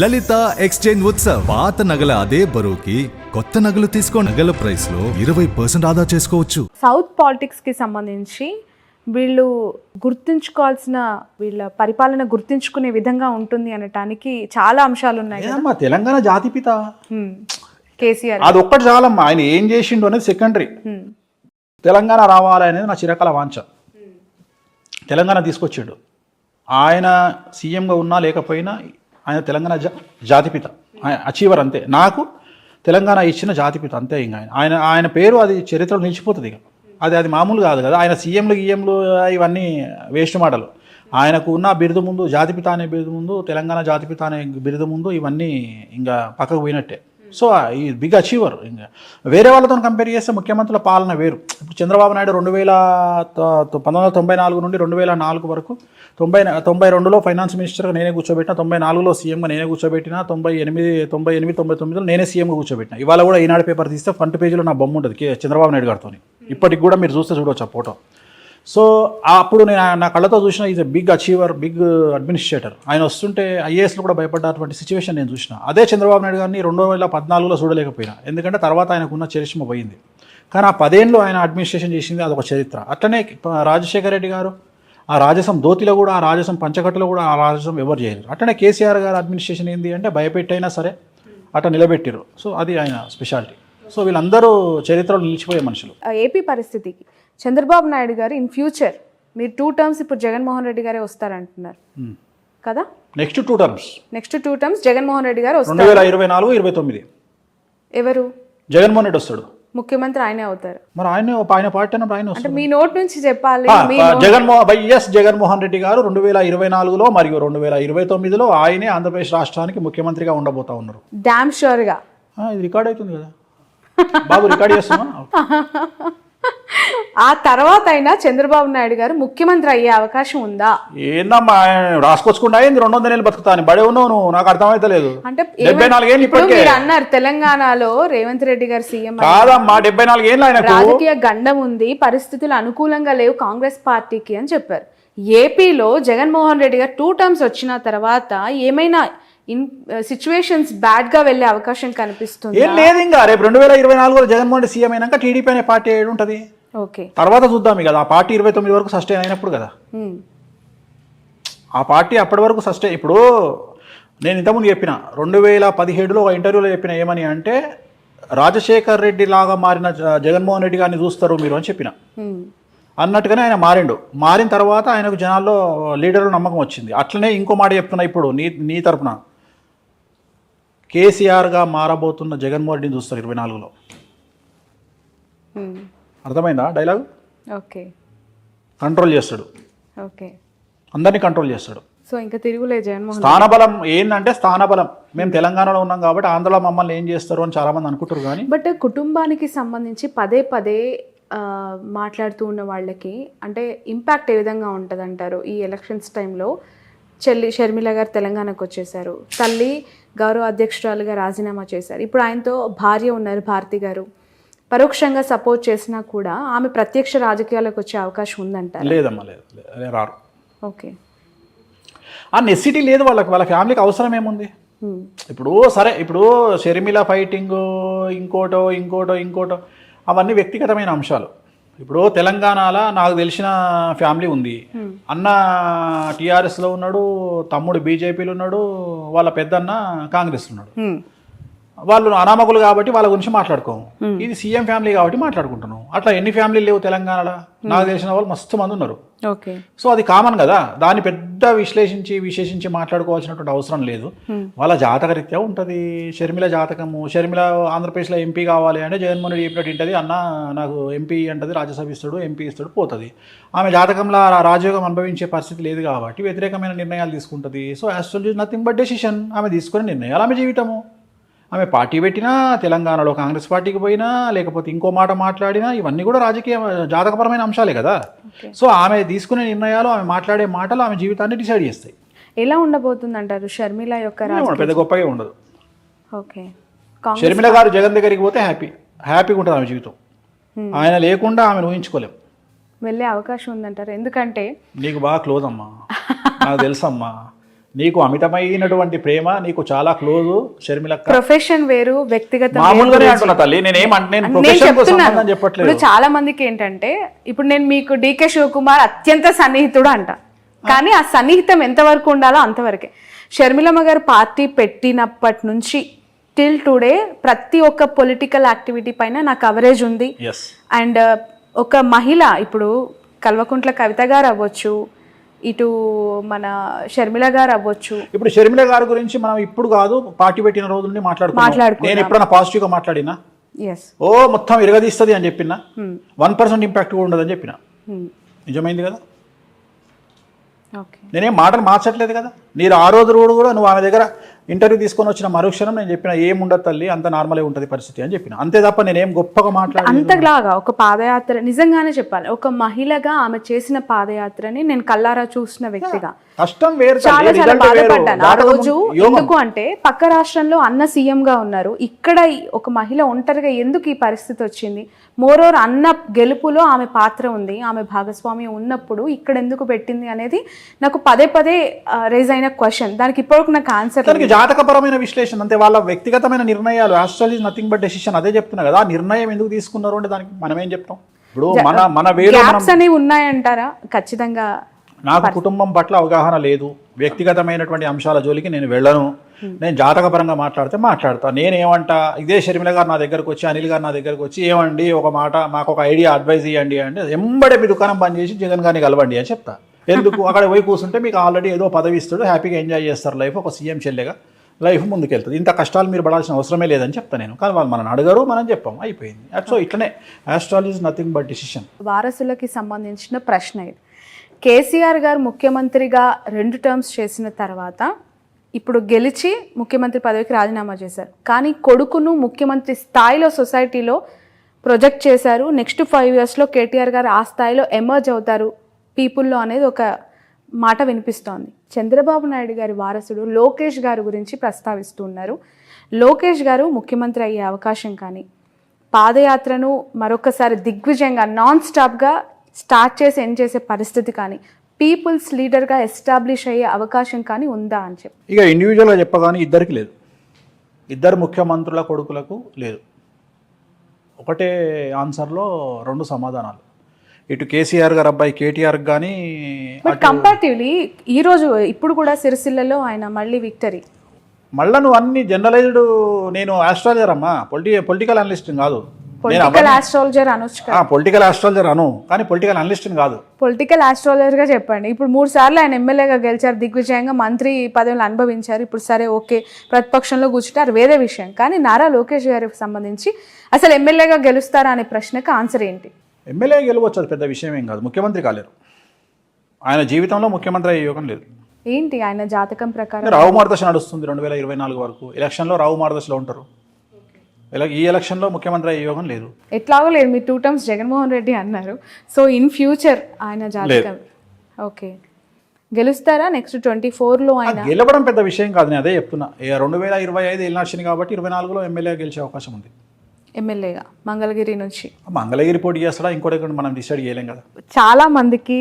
లలిత exchange Utsav. పాత నగల అదే బరువుకి కొత్త నగలు తీసుకో నగల ప్రైస్లో ఇరవై పర్సెంట్ ఆదా చేసుకోవచ్చు. సౌత్ పాలిటిక్స్కి సంబంధించి వీళ్ళు గుర్తుంచుకోవాల్సిన వీళ్ళ పరిపాలన గుర్తుంచుకునే విధంగా ఉంటుంది అనటానికి చాలా అంశాలు ఉన్నాయి కదా. తెలంగాణ జాతిపిత హ్మ్. కేసీఆర్. అది ఒక్కటి చాలమ్మా. ఆయన ఏం చేసిండు అనేది సెకండరీ హ్మ్. తెలంగాణ రావాలి అనేది నా చిరకాల వాంఛ. తెలంగాణ తీసుకొచ్చిండు. ఆయన సీఎంగా ఉన్నా లేకపోయినా ఆయన తెలంగాణ జా జాతిపిత. అచీవర్ అంతే. నాకు తెలంగాణ ఇచ్చిన జాతిపిత అంతే ఇంకా ఆయన. ఆయన ఆయన పేరు అది చరిత్రలో నిలిచిపోతుంది ఇక. అది అది మామూలు కాదు కదా. ఆయన సీఎంలు గీఎంలు ఇవన్నీ వేస్ట్ మాటలు. ఆయనకు ఉన్న బిరుదు ముందు జాతిపిత అనే బిరుదు ముందు తెలంగాణ జాతిపిత అనే బిరుదు ముందు ఇవన్నీ ఇంకా పక్కకు పోయినట్టే. సో ఈ బిగ్ అచీవర్ ఇంకా వేరే వాళ్ళతో కంపేర్ చేస్తే ముఖ్యమంత్రుల పాలన వేరు. ఇప్పుడు చంద్రబాబు నాయుడు రెండు వేల పంతొమ్మిది వందల తొంభై నాలుగు నుండి రెండు వేల నాలుగు వరకు తొంభై తొంభై రెండులో ఫైనాన్స్ మినిస్టర్గా నేనే కూర్చోబెట్టిన తొంభై నాలుగులో సీఎంగా నేనే కూర్చోబెట్టిన తొంభై ఎనిమిది తొంభై ఎనిమిది తొంభై తొమ్మిదిలో నేనే సీఎంగా కూర్చోబెట్టిన. ఇవాళ కూడా ఈనాడు పేపర్ తీస్తే ఫ్రంట్ పేజీలో నా బొమ్మ ఉంటుంది కే- చంద్రబాబు నాయుడు గారితో ఇప్పటికి కూడా మీరు చూస్తే చూడవచ్చు ఆ ఫోటో. సో అప్పుడు నేను నా కళ్ళతో చూసిన is a big achiever big administrator. ఆయన వస్తుంటే ఐఏఎస్లో కూడా భయపడ్డటువంటి సిచ్యువేషన్ నేను చూసిన. అదే చంద్రబాబు నాయుడు గారిని రెండు వేల పద్నాలుగులో చూడలేకపోయినా. ఎందుకంటే తర్వాత ఆయనకున్న చరిష్మ పోయింది. కానీ ఆ పదేళ్ళు ఆయన అడ్మినిస్ట్రేషన్ చేసింది అదొక చరిత్ర. అట్లనే రాజశేఖర రెడ్డి గారు ఆ రాజసం దోతిలో కూడా ఆ రాజసం పంచకట్టులో కూడా ఆ రాజసం ఎవరు చేయలేరు. అట్లనే కేసీఆర్ గారు అడ్మినిస్ట్రేషన్ ఏంది అంటే భయపెట్టైనా సరే అట్లా నిలబెట్టారు సో అది ఆయన స్పెషాలిటీ. సో వీళ్ళందరూ చరిత్రలో నిలిచిపోయే మనుషులు. ఏపీ పరిస్థితికి చంద్రబాబు నాయుడు గారు ఇన్ ఫ్యూచర్ మీరు టూ టర్మ్స్ ఇప్పుడు జగన్మోహన్ రెడ్డి గారే వస్తారంటున్నారు. కదా? Next two terms. Next two terms Jaganmohan Reddy garu రెండు వస్తారు. వేల ఇరవై నాలుగు ఇరవై తొమ్మిది. ఎవరు? జగన్మోహన్ రెడ్డి వస్తాడు. ముఖ్యమంత్రి ఆయనే అవుతారు. మరి ఆయన ఆయన పార్టీ అన్నప్పుడు ఆయన అంటే వస్తాడు. మీ నోట్ నుంచి చెప్పాలి. జగన్మోహన్ వైఎస్ జగన్మోహన్ రెడ్డి గారు రెండు వేల ఇరవై నాలుగులో మరియు రెండు వేల ఇరవై తొమ్మిదిలో ఆయనే ఆంధ్రప్రదేశ్ రాష్ట్రానికి ముఖ్యమంత్రిగా ఉండబోతా ఉన్నారు. డామ్ షూర్గా ఇది రికార్డ్ అవుతుంది కదా. బాబు రికార్డ్ చేస్తున్నా ఆ తర్వాత అయినా చంద్రబాబు నాయుడు గారు ముఖ్యమంత్రి అయ్యే అవకాశం ఉందా? ఏందమ్మా ఆయన రాసుకొచ్చుకుంటా ఏంది రెండు వందల ఏళ్ళు బతుకుతాను బడే ఉన్నావు నాకు అర్థమైతలేదు అంటే డెబ్బై నాలుగేళ్ళు ఇప్పటికే. అన్నారు తెలంగాణలో రేవంత్ రెడ్డి గారు సీఎం కాదమ్మా డెబ్బై నాలుగేళ్ళు ఆయనకు. రాజకీయ గండం ఉంది పరిస్థితులు అనుకూలంగా లేవు కాంగ్రెస్ పార్టీకి అని చెప్పారు. ఏపీలో జగన్మోహన్ రెడ్డి గారు టూ టర్మ్స్ వచ్చిన తర్వాత ఏమైనా ఇన్ సిచ్యువేషన్స్ బ్యాడ్గా వెళ్ళే అవకాశం కనిపిస్తుంది? ఏం లేదు ఇంకా. రేపు రెండు వేల ఇరవై నాలుగులో జగన్మోహన్ రెడ్డి సీఎం అయినాక టీడీపీ అనే పార్టీ ఏడు ఉంటుంది. ఓకే. తర్వాత చూద్దాం ఇక. ఆ పార్టీ ఇరవై తొమ్మిది వరకు సస్టైన్ అయినప్పుడు కదా. ఆ పార్టీ అప్పటి వరకు సస్టైన్ ఇప్పుడు నేను ఇంతకుముందు చెప్పిన రెండు వేల పదిహేడులో ఒక ఇంటర్వ్యూలో చెప్పిన ఏమని అంటే రాజశేఖర్ రెడ్డి లాగా మారిన జగన్మోహన్ రెడ్డి గారిని చూస్తారు మీరు అని చెప్పిన. అన్నట్టుగానే ఆయన మారిండు. మారిన తర్వాత ఆయనకు జనాల్లో లీడర్లు నమ్మకం వచ్చింది. అట్లనే ఇంకో మాట చెప్తున్నా ఇప్పుడు నీ నీ తరపున. కేసీఆర్గా మారబోతున్న జగన్మోహన్ రెడ్డిని చూస్తారు ఇరవై నాలుగులో. ఉమ్. అర్థమైందా డైలాగ్? ఓకే. కంట్రోల్ చేస్తాడు. ఓకే. అందరినీ కంట్రోల్ చేస్తాడు. సో ఇంకా తిరుగులే జగన్మోహన్ స్థానబలం ఏంటంటే స్థానబలం. మేము తెలంగాణలో ఉన్నాం కాబట్టి ఆంధ్రలో మమ్మల్ని ఏం చేస్తారు అని చాలా మంది అనుకుంటారు కానీ బట్ కుటుంబానికి సంబంధించి పదే పదే మాట్లాడుతూ ఉన్న వాళ్ళకి అంటే ఇంపాక్ట్ ఏ విధంగా ఉంటుంది అంటారు ఈ ఎలక్షన్స్ టైంలో చెల్లి షర్మిల గారు తెలంగాణకు వచ్చేసారు తల్లి గౌరవ అధ్యక్షురాలుగా రాజీనామా చేశారు. ఇప్పుడు ఆయనతో భార్య ఉన్నారు భారతి గారు. పరోక్షంగా సపోర్ట్ చేసినా కూడా ఆమె ప్రత్యక్ష రాజకీయాలకు వచ్చే అవకాశం ఉందంటారు? లేదమ్మా లేదు. లేదు, రారు. ఓకే. ఆ నెసిటీ లేదు వాళ్ళకి. వాళ్ళ ఫ్యామిలీకి అవసరం ఏముంది. ఇప్పుడు సరే ఇప్పుడు షర్మిల ఫైటింగ్ ఇంకోటో ఇంకోటో ఇంకోటో అవన్నీ వ్యక్తిగతమైన అంశాలు. ఇప్పుడు తెలంగాణలో నాకు తెలిసిన ఫ్యామిలీ ఉంది. అన్న టీఆర్ఎస్లో ఉన్నాడు తమ్ముడు బీజేపీలో ఉన్నాడు వాళ్ళ పెద్దన్న కాంగ్రెస్లో ఉన్నాడు. వాళ్ళు అనామకులు కాబట్టి వాళ్ళ గురించి మాట్లాడుకోము. ఇది సీఎం ఫ్యామిలీ కాబట్టి మాట్లాడుకుంటున్నాం. అట్లా ఎన్ని ఫ్యామిలీలు లేవు తెలంగాణలో? నాకు తెలిసిన వాళ్ళు మస్తు మంది ఉన్నారు. ఓకే. సో అది కామన్ కదా. దాన్ని పెద్ద విశ్లేషించి విశేషించి మాట్లాడుకోవాల్సినటువంటి అవసరం లేదు. వాళ్ళ జాతక రీత్యా ఉంటుంది. షర్మిల జాతకము. షర్మిల ఆంధ్రప్రదేశ్లో ఎంపీ కావాలి అంటే జగన్మోహన్ రెడ్డి చెప్పినట్టు ఉంటుంది అన్న నాకు ఎంపీ అంటది రాజ్యసభ ఇస్తాడు ఎంపీ ఇస్తాడు పోతుంది. ఆమె జాతకంలో రాజయోగం అనుభవించే పరిస్థితి లేదు కాబట్టి వ్యతిరేకమైన నిర్ణయాలు తీసుకుంటుంది. So actual nothing but decision ఆమె తీసుకునే నిర్ణయాలు. ఆమె జీవితము. ఆమె పార్టీ పెట్టినా తెలంగాణలో కాంగ్రెస్ పార్టీకి పోయినా లేకపోతే ఇంకో మాట మాట్లాడినా ఇవన్నీ కూడా రాజకీయ జాతకపరమైన అంశాలే కదా. సో ఆమె తీసుకునే నిర్ణయాలు ఆమె మాట్లాడే మాటలు ఆమె జీవితాన్ని డిసైడ్ చేస్తాయి. ఎలా ఉండబోతుంది అంటారు షర్మిల యొక్క పెద్ద గొప్పగా ఉండదు. ఓకే. షర్మిల గారు జగన్ దగ్గరికి పోతే హ్యాపీ. హ్యాపీగా ఉంటుంది ఆమె జీవితం. ఆయన లేకుండా ఆమెను ఊహించుకోలేం. వెళ్ళే అవకాశం ఉందంటారు. ఎందుకంటే నీకు బాగా క్లోజ్ అమ్మా. నాకు తెలుసమ్మా. నీకు అమితమైనటువంటి ప్రేమ నీకు చాలా క్లోజ్ షర్మిలక్క. ప్రొఫెషన్ వేరు వ్యక్తిగత మామూలుగానే అంటున్నా తల్లి నేనేం చెప్పట్లేదు. చాలా మందికి ఏంటంటే ఇప్పుడు నేను మీకు డికే శివకుమార్ అత్యంత సన్నిహితుడు అంట. కానీ ఆ సన్నిహితం ఎంతవరకు ఉండాలో అంతవరకే షర్మిలమ్మ గారు పార్టీ పెట్టినప్పటి నుంచి టిల్ టుడే ప్రతి ఒక్క పొలిటికల్ యాక్టివిటీ పైన నా కవరేజ్ ఉంది. అండ్ ఒక మహిళ ఇప్పుడు కల్వకుంట్ల కవిత గారు అవ్వచ్చు ఇటు మన షర్మిల గారు అవ్వచ్చు. ఇప్పుడు షర్మిల గారి గురించి మనం ఇప్పుడు కాదు పార్టీ పెట్టిన రోజు నుండి మాట్లాడుకున్నాం. నేను ఎప్పుడైనా పాజిటివ్గా మాట్లాడినా ఓ మొత్తం ఇరగదీస్తుంది అని చెప్పిన? వన్ పర్సెంట్ ఇంపాక్ట్ కూడా ఉండదని చెప్పిన? నిజమైంది కదా? నేనేం మాటలు మార్చట్లేదు కదా? మీరు ఆ రోజు కూడా నువ్వు ఆమె దగ్గర ఇంటర్వ్యూ తీసుకొని వచ్చిన మరుక్షణం నేను చెప్పిన ఏం ఉండదు తల్లి అంత నార్మలే ఉంటుంది పరిస్థితి అని చెప్పిన. అంతే తప్ప నేనేం గొప్పగా మాట్లాడి అంతలాగా ఒక పాదయాత్ర నిజంగానే చెప్పాలి ఒక మహిళగా ఆమె చేసిన పాదయాత్రని నేను కల్లారా చూసిన వ్యక్తిగా. కష్టం వేరు చాలా చాలా. బాధపడ్డాను. ఆ రోజు. ఎందుకు అంటే పక్క రాష్ట్రంలో అన్న సీఎం గా ఉన్నారు. ఇక్కడ ఒక మహిళ ఒంటరిగా ఎందుకు ఈ పరిస్థితి వచ్చింది? మోరోర్ అన్న గెలుపులో ఆమె పాత్ర ఉంది. ఆమె భాగస్వామ్యం ఉన్నప్పుడు ఇక్కడ ఎందుకు పెట్టింది అనేది నాకు పదే పదే రేజ్ అయిన క్వశ్చన్ దానికి ఇప్పటివరకు నాకు ఆన్సర్ జాతకపరమైన విశ్లేషణ అంతే వాళ్ళ వ్యక్తిగతమైన నిర్ణయాలు ఆస్ట్రాలజీ నథింగ్ బట్ డెసిషన్ అదే చెప్తున్నా కదా ఆ నిర్ణయం ఎందుకు తీసుకున్నారు అంటే దానికి మనం ఏం చెప్తాం? ఇప్పుడు మన మన వేరు ఉన్నాయంటారా? ఖచ్చితంగా నాకు కుటుంబం పట్ల అవగాహన లేదు. వ్యక్తిగతమైనటువంటి అంశాల జోలికి నేను వెళ్ళను. నేను జాతకపరంగా మాట్లాడితే మాట్లాడతా. నేనేమంటా ఇదే షర్మిల గారు నా దగ్గరకు వచ్చి అనిల్ గారు నా దగ్గరకు వచ్చి ఏమండి ఒక మాట మాకు ఒక ఐడియా అడ్వైజ్ ఇవ్వండి అంటే ఎంబడే మీ దుకాణం బంద్ చేసి జగన్ గారిని కలవండి అని చెప్తా. ఎందుకు? అక్కడ పోయి కూర్చుంటే మీకు ఆల్రెడీ ఏదో పదవి ఇస్తాడు హ్యాపీగా ఎంజాయ్ చేస్తారు లైఫ్ ఒక సీఎం చెల్లెగా. లైఫ్ ముందుకెళ్తుంది. ఇంత కష్టాలు మీరు పడాల్సిన అవసరమే లేదని చెప్తా నేను. కానీ వాళ్ళు మనం అడగరు మనం చెప్పాం అయిపోయింది. సో ఇట్లనే ఆస్ట్రాలజీ నథింగ్ బట్ డిసిషన్ వారసులకి సంబంధించిన ప్రశ్న ఇది. కేసీఆర్ గారు ముఖ్యమంత్రిగా రెండు టర్మ్స్ చేసిన తర్వాత ఇప్పుడు గెలిచి ముఖ్యమంత్రి పదవికి రాజీనామా చేశారు. కానీ కొడుకును ముఖ్యమంత్రి స్థాయిలో సొసైటీలో ప్రొజెక్ట్ చేశారు. నెక్స్ట్ ఫైవ్ ఇయర్స్లో కేటీఆర్ గారు ఆ స్థాయిలో ఎమర్జ్ అవుతారు. పీపుల్లో అనేది ఒక మాట వినిపిస్తోంది. చంద్రబాబు నాయుడు గారి వారసుడు లోకేష్ గారి గురించి ప్రస్తావిస్తూ ఉన్నారు. లోకేష్ గారు ముఖ్యమంత్రి అయ్యే అవకాశం కానీ పాదయాత్రను మరొకసారి దిగ్విజయంగా నాన్ స్టాప్గా స్టార్ట్ చేసి ఎండ్ చేసే పరిస్థితి కానీ పీపుల్స్ లీడర్గా ఎస్టాబ్లిష్ అయ్యే అవకాశం కానీ ఉందా అని చెప్పి. ఇక ఇండివిజువల్గా చెప్పగానే ఇద్దరికి లేదు. ఇద్దరు ముఖ్యమంత్రుల కొడుకులకు లేదు. ఒకటే ఆన్సర్లో రెండు సమాధానాలు. ఇటు కేసీఆర్ గారు అబ్బాయి కేటీఆర్ కానీ బట్ కంపారిటివ్లీ ఈ రోజు ఇప్పుడు కూడా సిరిసిల్లలో ఆయన మళ్ళీ విక్టరీ మళ్ళా నువ్వు అన్ని జనరలైజ్డ్ నేను ఆస్ట్రాలజర్ అమ్మా. పొలిటి పొలిటికల్ అనలిస్ట్ కాదు. పొలిటికల్ ఆస్ట్రాలజర్ అనొచ్చు పొలిటికల్ ఆస్ట్రాలజర్ అను. కానీ పొలిటికల్ అనలిస్ట్ కాదు. పొలిటికల్ ఆస్ట్రాలజర్గా చెప్పండి. ఇప్పుడు మూడు సార్లు ఆయన ఎమ్మెల్యేగా గెలిచారు దిగ్విజయంగా మంత్రి పదవులు అనుభవించారు. ఇప్పుడు సరే ఓకే. ప్రతిపక్షంలో కూర్చుంటారు వేరే విషయం. కానీ నారా లోకేష్ గారికి సంబంధించి అసలు ఎమ్మెల్యేగా గెలుస్తారా అనే ప్రశ్నకు ఆన్సర్ ఏంటి? ఎమ్మెల్యే గెలవచ్చు అది పెద్ద విషయం ఏం కాదు. ముఖ్యమంత్రి కాలేరు. ఆయన జీవితంలో ముఖ్యమంత్రి అయ్యే యోగం లేదు. ఏంటి ఆయన జాతకం ప్రకారం? రావు మార్గదర్శ నడుస్తుంది రెండు వేల ఇరవై నాలుగు వరకు. ఎలక్షన్లో రావు మార్గదర్శలో ఉంటారు. ఇలా ఈ ఎలక్షన్లో ముఖ్యమంత్రి అయ్యే యోగం లేదు. ఎట్లాగో లేదు మీరు టూ టర్మ్స్ జగన్మోహన్ రెడ్డి అన్నారు. సో ఇన్ ఫ్యూచర్ ఆయన జాతకం. ఓకే. గెలుస్తారా నెక్స్ట్ ట్వంటీ లో ఆ ఆయన? గెలవడం పెద్ద విషయం కాదు నేను అదే చెప్తున్నా. రెండు వేల ఇరవై ఐదు ఎలక్షన్ కాబట్టి ఇరవై నాలుగులో ఎమ్మెల్యే గెలిచే అవకాశం ఉంది. ఎమ్మెల్యేగా మంగళగిరి నుంచి. మంగళగిరి పోటీ చేస్తాడా? ఇంకోటి మనం డిసైడ్ చేయలేం కదా. చాలా మందికి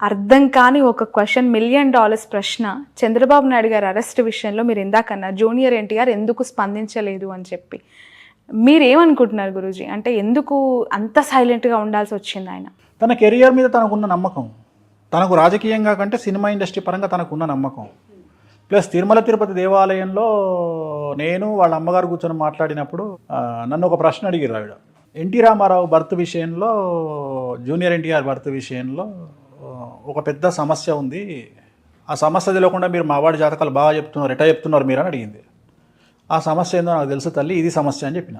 అర్థం కాని ఒక క్వశ్చన్ మిలియన్ డాలర్స్ ప్రశ్న చంద్రబాబు నాయుడు గారి అరెస్ట్ విషయంలో మీరు ఇందాకన్నారు జూనియర్ ఎన్టీఆర్ ఎందుకు స్పందించలేదు అని చెప్పి. మీరు ఏమనుకుంటున్నారు గురూజీ? అంటే ఎందుకు అంత సైలెంట్గా ఉండాల్సి వచ్చింది ఆయన? తన కెరియర్ మీద తనకున్న నమ్మకం తనకు రాజకీయంగా కంటే సినిమా ఇండస్ట్రీ పరంగా తనకున్న నమ్మకం. ప్లస్ తిరుమల తిరుపతి దేవాలయంలో నేను వాళ్ళ అమ్మగారు కూర్చొని మాట్లాడినప్పుడు నన్ను ఒక ప్రశ్న అడిగారు ఆవిడ. ఎన్టీ రామారావు బర్త్ విషయంలో జూనియర్ ఎన్టీఆర్ బర్త్ విషయంలో ఒక పెద్ద సమస్య ఉంది. ఆ సమస్య తెలియకుండా మీరు మా వాడి జాతకాలు బాగా చెప్తున్నారు ఎటా చెప్తున్నారు మీరు అని అడిగింది. ఆ సమస్య ఏందో నాకు తెలుసు తల్లి ఇది సమస్య అని చెప్పిన.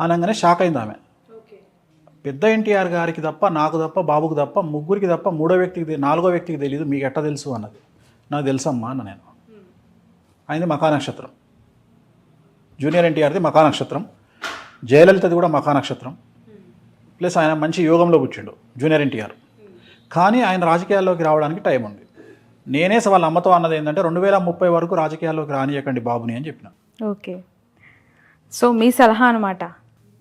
అనగానే షాక్ అయింది ఆమె. పెద్ద ఎన్టీఆర్ గారికి తప్ప నాకు తప్ప బాబుకు తప్ప ముగ్గురికి తప్ప మూడో వ్యక్తికి నాలుగో వ్యక్తికి తెలియదు మీకు ఎట్ట తెలుసు అన్నది. నాకు తెలుసమ్మా అన్న నేను. ఆయనది మకా నక్షత్రం జూనియర్ ఎన్టీఆర్ది మకా నక్షత్రం జయలలితది కూడా మకా నక్షత్రం ప్లస్ ఆయన మంచి యోగంలో పుట్టిండు జూనియర్ ఎన్టీఆర్. కానీ ఆయన రాజకీయాల్లోకి రావడానికి టైం ఉంది. నేనే వాళ్ళ అమ్మతో అన్నది ఏంటంటే రెండు వేల ముప్పై వరకు రాజకీయాల్లోకి రానియకండి బాబుని అని చెప్పిన. ఓకే. సో మీ సలహా అనమాట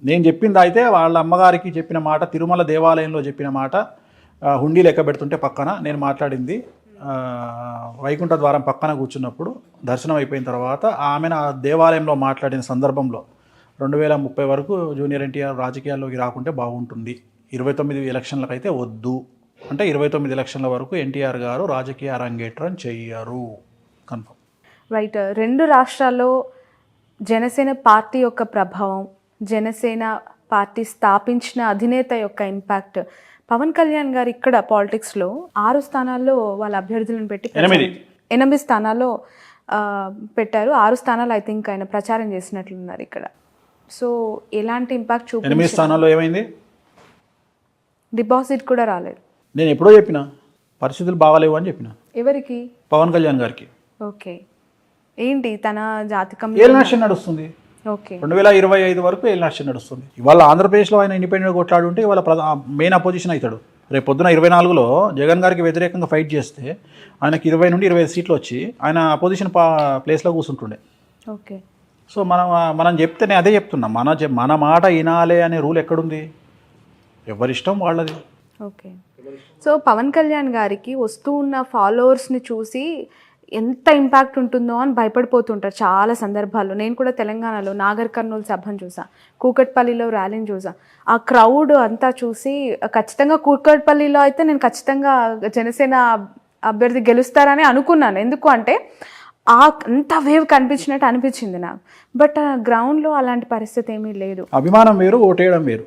నేను చెప్పింది అయితే వాళ్ళ అమ్మగారికి చెప్పిన మాట తిరుమల దేవాలయంలో చెప్పిన మాట హుండీ లెక్క పెడుతుంటే పక్కన నేను మాట్లాడింది. వైకుంఠ ద్వారం పక్కన కూర్చున్నప్పుడు దర్శనం అయిపోయిన తర్వాత ఆమెను ఆ దేవాలయంలో మాట్లాడిన సందర్భంలో రెండు వేల ముప్పై వరకు జూనియర్ ఎన్టీఆర్ రాజకీయాల్లోకి రాకుంటే బాగుంటుంది. ఇరవై తొమ్మిది ఎలక్షన్లకు అయితే వద్దు. అంటే ఇరవై తొమ్మిది ఎలక్షన్ల వరకు ఎన్టీఆర్ గారు రాజకీయ అరంగేట్రం చెయ్యరు. కన్ఫర్మ్. రైట్. రెండు రాష్ట్రాల్లో జనసేన పార్టీ యొక్క ప్రభావం జనసేన పార్టీ స్థాపించిన అధినేత యొక్క ఇంపాక్ట్ పవన్ కళ్యాణ్ గారు ఇక్కడ పాలిటిక్స్లో ఆరు స్థానాల్లో వాళ్ళ అభ్యర్థులను పెట్టి ఎనిమిది. స్థానాల్లో పెట్టారు. ఆరు స్థానాలు ఐ థింక్ ఆయన ప్రచారం చేసినట్లున్నారు ఇక్కడ. సో ఎలాంటి ఇంపాక్ట్ చూపి ఎనిమిది స్థానాల్లో ఏమైంది? డిపాజిట్ కూడా రాలేదు. నేను ఎప్పుడో చెప్పిన పరిస్థితులు బాగాలేవు అని చెప్పిన. ఎవరికి? పవన్ కళ్యాణ్ గారికి. ఓకే. ఏంటి తన జాతకం? ఏలినాశం నడుస్తుంది రెండు వేల ఇరవై ఐదు వరకు ఏలినాశం నడుస్తుంది. ఇవాళ ఆంధ్రప్రదేశ్లో ఆయన ఇండిపెండెంట్ కొట్లాడుంటే ఇవాళ మెయిన్ అపోజిషన్ అవుతాడు. రేపు పొద్దున ఇరవై నాలుగులో జగన్ గారికి వ్యతిరేకంగా ఫైట్ చేస్తే ఆయనకి ఇరవై నుండి ఇరవై సీట్లు వచ్చి ఆయన అపోజిషన్ పా ప్లేస్లో కూర్చుంటుండే. ఓకే. సో మనం మనం చెప్తే నేను అదే చెప్తున్నా. మన మన మాట వినాలే అనే రూల్ ఎక్కడుంది? ఎవరిష్టం వాళ్ళది. ఓకే. సో పవన్ కళ్యాణ్ గారికి వస్తూ ఉన్న ఫాలోవర్స్ని చూసి ఎంత ఇంపాక్ట్ ఉంటుందో అని భయపడిపోతుంటారు చాలా సందర్భాల్లో. నేను కూడా తెలంగాణలో నాగర్ కర్నూలు సభను చూసా కూకట్పల్లిలో ర్యాలీని చూసా. ఆ క్రౌడ్ అంతా చూసి ఖచ్చితంగా కూకట్పల్లిలో అయితే నేను ఖచ్చితంగా జనసేన అభ్యర్థి గెలుస్తారని అనుకున్నాను. ఎందుకు అంటే ఆ అంత వేవ్ కనిపించినట్టు అనిపించింది నాకు. బట్ గ్రౌండ్లో అలాంటి పరిస్థితి ఏమీ లేదు. అభిమానం వేరు ఓటేయడం వేరు.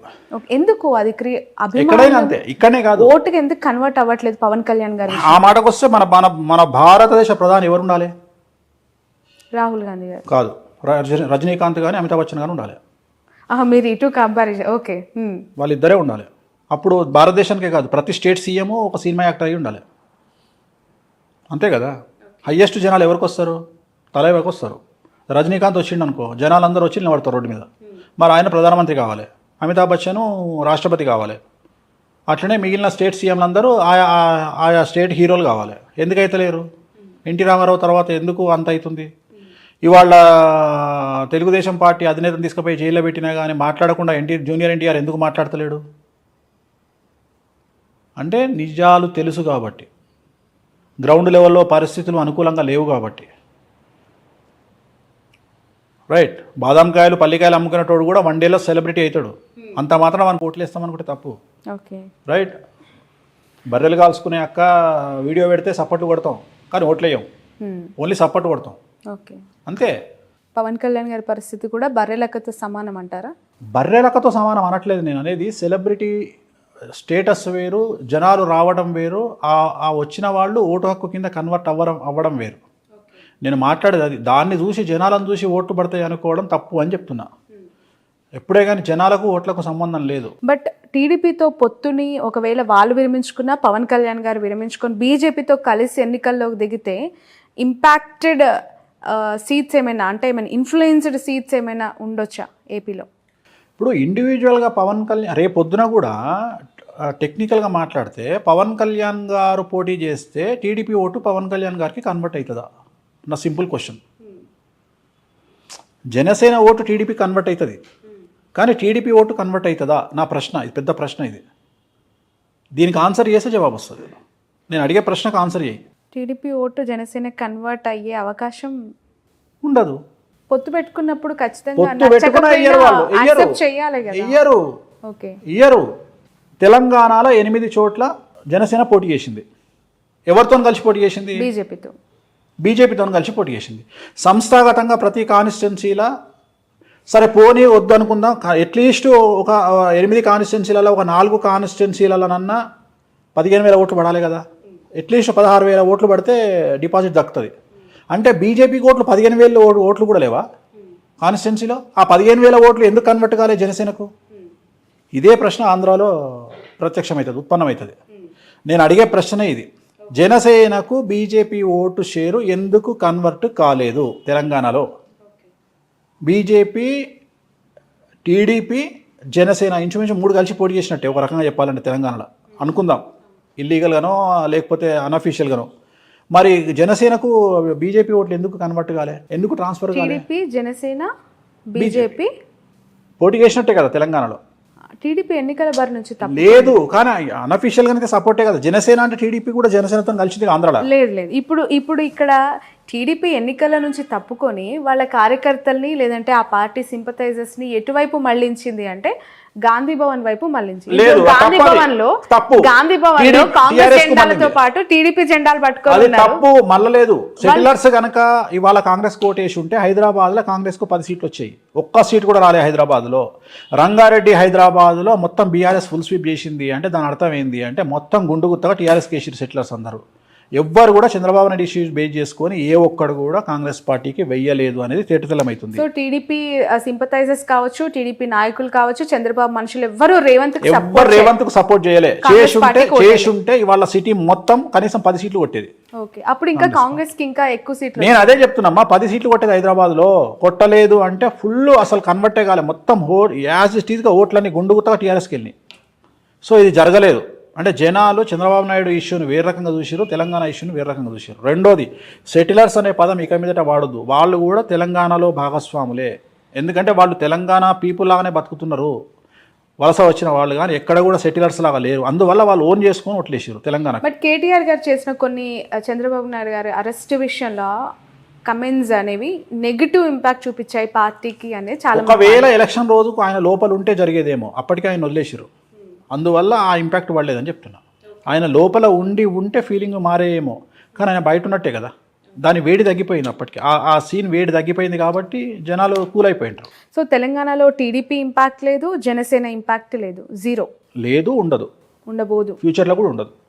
ఎందుకు? అది అభిమానం అంతే ఇక్కడనే కాదు. ఓటుకి ఎందుకు కన్వర్ట్ అవ్వట్లేదు పవన్ కళ్యాణ్ గారు? ఆ మాటకు వస్తే మన మన మన భారతదేశ ప్రధాని ఎవరు ఉండాలి రాహుల్ గాంధీ గారు. కాదు. రజ- రజనీకాంత్ కానీ అమితాబ్ బచ్చన్ కానీ ఉండాలి. మీరు ఇటు కంపారిజన్ ఓకే. వాళ్ళిద్దరే ఉండాలి. అప్పుడు భారతదేశానికే కాదు ప్రతి స్టేట్ సీఎం ఒక సినిమా యాక్టర్ అయి ఉండాలి. అంతే కదా? హయ్యెస్ట్ జనాలు ఎవరికి వస్తారు? తలైవకి వస్తారు? రజనీకాంత్ వచ్చిండు అనుకో జనాలు అందరూ వచ్చి నిలబడతారు రోడ్డు మీద. మరి ఆయన ప్రధానమంత్రి కావాలి. అమితాబ్ బచ్చన్ రాష్ట్రపతి కావాలి. అట్లనే మిగిలిన స్టేట్ సీఎంలందరూ ఆయా ఆయా స్టేట్ హీరోలు కావాలి. ఎందుకైతే లేరు? ఎన్టీ రామారావు తర్వాత ఎందుకు అంత అవుతుంది? ఇవాళ తెలుగుదేశం పార్టీ అధినేతను తీసుకుపోయి జైల్లో పెట్టినా కానీ మాట్లాడకుండా ఎన్టీ జూనియర్ ఎన్టీఆర్ ఎందుకు మాట్లాడతలేడు? అంటే నిజాలు తెలుసు కాబట్టి. గ్రౌండ్ లెవెల్లో పరిస్థితులు అనుకూలంగా లేవు కాబట్టి. రైట్ బాదాంకాయలు పల్లికాయలు అమ్ముకునేటోడు కూడా వన్ డేలో సెలబ్రిటీ అవుతాడు. అంత మాత్రం మనకు ఓట్లు వేస్తామనుకుంటే తప్పు. ఓకే రైట్ బర్రెలు కాల్చుకునే అక్క వీడియో పెడితే సపోర్ట్ కొడతాం కానీ ఓట్లేయం. ఓన్లీ సపోర్ట్ కొడతాం. ఓకే అంతే. పవన్ కళ్యాణ్ గారి పరిస్థితి కూడా బర్రెలకతో సమానం అంటారా? బర్రెలకతో సమానం అనట్లేదు నేను అనేది సెలబ్రిటీ స్టేటస్ వేరు జనాలు రావడం వేరు ఆ వచ్చిన వాళ్ళు ఓటు హక్కు కింద కన్వర్ట్ అవ్వడం అవ్వడం వేరు. నేను మాట్లాడేది అది. దాన్ని చూసి జనాలను చూసి ఓట్లు పడతాయి అనుకోవడం తప్పు అని చెప్తున్నా. ఎప్పుడే కానీ జనాలకు ఓట్లకు సంబంధం లేదు. బట్ టీడీపీతో పొత్తుని ఒకవేళ వాళ్ళు విరమించుకున్నా పవన్ కళ్యాణ్ గారు విరమించుకొని బీజేపీతో కలిసి ఎన్నికల్లోకి దిగితే ఇంపాక్టెడ్ సీట్స్ uh, ఏమైనా అంటే ఏమైనా ఇన్ఫ్లుయెన్స్డ్ సీట్స్ ఏమైనా ఉండొచ్చా ఏపీలో ఇప్పుడు ఇండివిజువల్గా పవన్ కళ్యాణ్ రేపు పొద్దున కూడా టెక్నికల్గా మాట్లాడితే పవన్ కళ్యాణ్ గారు పోటీ చేస్తే టీడీపీ ఓటు పవన్ కళ్యాణ్ గారికి కన్వర్ట్ అవుతుందా? నా simple question Janasena vote TDP convert అవుతుంది. కానీ టీడీపీ ఓటు కన్వర్ట్ అవుతుందా? నా ప్రశ్న ఇది పెద్ద ప్రశ్న ఇది. దీనికి ఆన్సర్ చేస్తే జవాబు వస్తుంది. నేను అడిగే ప్రశ్నకు ఆన్సర్ చేయి. టీడీపీ ఓటు జనసేన కన్వర్ట్ అయ్యే అవకాశం ఉండదు. పొత్తు పెట్టుకున్నప్పుడు ఖచ్చితంగా పొత్తు పెట్టుకున్నా ఇయ్యరు వాళ్ళు ఇయ్యరు. యాక్సెప్ట్ చేయాలి కదా. ఇయ్యరు. ఓకే. ఇయ్యరు. తెలంగాణలో ఎనిమిది చోట్ల జనసేన పోటీ చేసింది. ఎవరితో కలిసి పోటీ చేసింది? బీజేపీతో. బీజేపీతో కలిసి పోటీ చేసింది. సంస్థాగతంగా ప్రతి కాన్స్టిట్యున్సీలా సరే పోనీ వద్దు అనుకుందాం అట్లీస్ట్ ఒక ఎనిమిది కాన్స్టిట్యున్సీలలో ఒక నాలుగు కాన్స్టిట్యున్సీలలోనన్నా పదిహేను వేల ఓట్లు పడాలి కదా. అట్లీస్ట్ పదహారు వేల ఓట్లు పడితే డిపాజిట్ దక్కుతుంది. అంటే బీజేపీ ఓట్లు పదిహేను వేల ఓట్లు ఓట్లు కూడా లేవా? కాన్స్టిట్యున్సీలో? ఆ పదిహేను వేల ఓట్లు ఎందుకు కన్వర్ట్ కాలే జనసేనకు? ఇదే ప్రశ్న ఆంధ్రాలో ప్రత్యక్షమవుతుంది ఉత్పన్నమవుతుంది. నేను అడిగే ప్రశ్నే ఇది. జనసేనకు బీజేపీ ఓటు షేరు ఎందుకు కన్వర్ట్ కాలేదు తెలంగాణలో? బీజేపీ టీడీపీ జనసేన ఇంచుమించు మూడు కలిసి పోటీ చేసినట్టే ఒక రకంగా చెప్పాలంటే తెలంగాణలో. అనుకుందాం. ఇల్లీగల్గానో లేకపోతే అన్అఫీషియల్గానో మరి జనసేనకు బీజేపీ ఓట్లు ఎందుకు కన్వర్ట్ కాలే? ఎందుకు ట్రాన్స్ఫర్ టీడీపీ జనసేన బీజేపీ. పోటీ చేసినట్టే కదా తెలంగాణలో. టీడీపీ ఎన్నికల బారి నుంచి లేదు కానీ అనఫీషియల్ గానే సపోర్టే కదా. జనసేన అంటే టీడీపీ కూడా జనసేనతో కలిసింది ఆంధ్రాలో. లేదు లేదు. ఇప్పుడు ఇప్పుడు ఇక్కడ టీడీపీ ఎన్నికల నుంచి తప్పుకొని వాళ్ళ కార్యకర్తల్ని లేదంటే ఆ పార్టీ సింపథైజర్స్ని ఎటువైపు మళ్ళించింది అంటే గాంధీ భవన్ వైపు ఇప్పుడు గాంధీ. భవన్లో తప్పు. గాంధీ భవన్లో కాంగ్రెస్ జెండాలతో. పాటు టీడీపీ జెండాలు ఉన్నారు తప్పు మళ్ళలేదు సెటిలర్స్ గనక ఇవాళ కాంగ్రెస్ కోటేసి ఉంటే హైదరాబాద్లో కాంగ్రెస్కు పది సీట్లు వచ్చాయి ఒక్క సీట్ కూడా రాలే హైదరాబాద్లో రంగారెడ్డి హైదరాబాద్లో మొత్తం బీఆర్ఎస్ ఫుల్ స్వీప్ చేసింది అంటే దాని అర్థం ఏంది అంటే మొత్తం గుండు గుత్తగా టీఆర్ఎస్ కేసీఆర్ సెటిలర్స్ అందరూ ఎవ్వరు కూడా చంద్రబాబు నాయుడు ఇష్యూస్ బేస్ చేసుకొని ఏ ఒక్కడు కూడా కాంగ్రెస్ పార్టీకి వెయ్యలేదు అనేది తేటతెల్లమవుతుంది సో టీడీపీ సింపథైజర్స్ కావచ్చు టీడీపీ నాయకులు కావచ్చు చంద్రబాబు మనుషులు ఎవ్వరూ రేవంత్ ఎవ్వరు రేవంత్కు సపోర్ట్ చేయలే. కాంగ్రెస్ చేసి ఉంటే పార్టీకి ఓటేయలే. చేసి ఉంటే ఇవాళ సిటీ మొత్తం కనీసం పది సీట్లు కొట్టేది. ఓకే. అప్పుడు ఇంకా కాంగ్రెస్కి ఇంకా ఎక్కువ సీట్లు నేను అదే చెప్తున్నామ్మా పది సీట్లు కొట్టేది హైదరాబాద్లో కొట్టలేదు అంటే ఫుల్ అసలు కన్వర్టే కాలే. మొత్తం హో యాజ్ ఇట్ ఈస్గా ఓట్లన్నీ గుండుగుతగా టీఆర్ఎస్కి వెళ్ళినాయి. సో ఇది జరగలేదు. అంటే జనాలు చంద్రబాబు నాయుడు ఇష్యూని వేరే రకంగా చూసారు తెలంగాణ ఇష్యూని వేరే రకంగా చూసారు రెండోది సెటిలర్స్ అనే పదం ఇక మీదట వాడొద్దు. వాళ్ళు కూడా తెలంగాణలో భాగస్వాములే. ఎందుకంటే వాళ్ళు తెలంగాణ పీపుల్ లాగానే బతుకుతున్నారు. వలస వచ్చిన వాళ్ళు కానీ ఎక్కడ కూడా సెటిలర్స్ లాగా లేరు. అందువల్ల వాళ్ళు ఓన్ చేసుకొని ఓట్లేసారు తెలంగాణ బట్ కేటీఆర్ గారు చేసిన కొన్ని చంద్రబాబు నాయుడు గారి అరెస్ట్ విషయంలో కమెంట్స్ అనేవి నెగిటివ్ ఇంపాక్ట్ చూపించాయి పార్టీకి అనేది చాలా ఒకవేళ ఎలక్షన్ రోజుకు ఆయన లోపల ఉంటే జరిగేదేమో. అప్పటికే ఆయన వదిలేసారు అందువల్ల ఆ ఇంపాక్ట్ పడలేదని చెప్తున్నా. ఆయన లోపల ఉండి ఉంటే ఫీలింగ్ మారేయేమో కానీ ఆయన బయట ఉన్నట్టే కదా. దాని వేడి తగ్గిపోయింది అప్పటికి. ఆ ఆ సీన్ వేడి తగ్గిపోయింది కాబట్టి జనాలు కూల్ అయిపోయింటారు సో తెలంగాణలో టీడీపీ ఇంపాక్ట్ లేదు జనసేన ఇంపాక్ట్ లేదు. జీరో లేదు ఉండదు. ఉండబోదు. ఫ్యూచర్లో కూడా ఉండదు.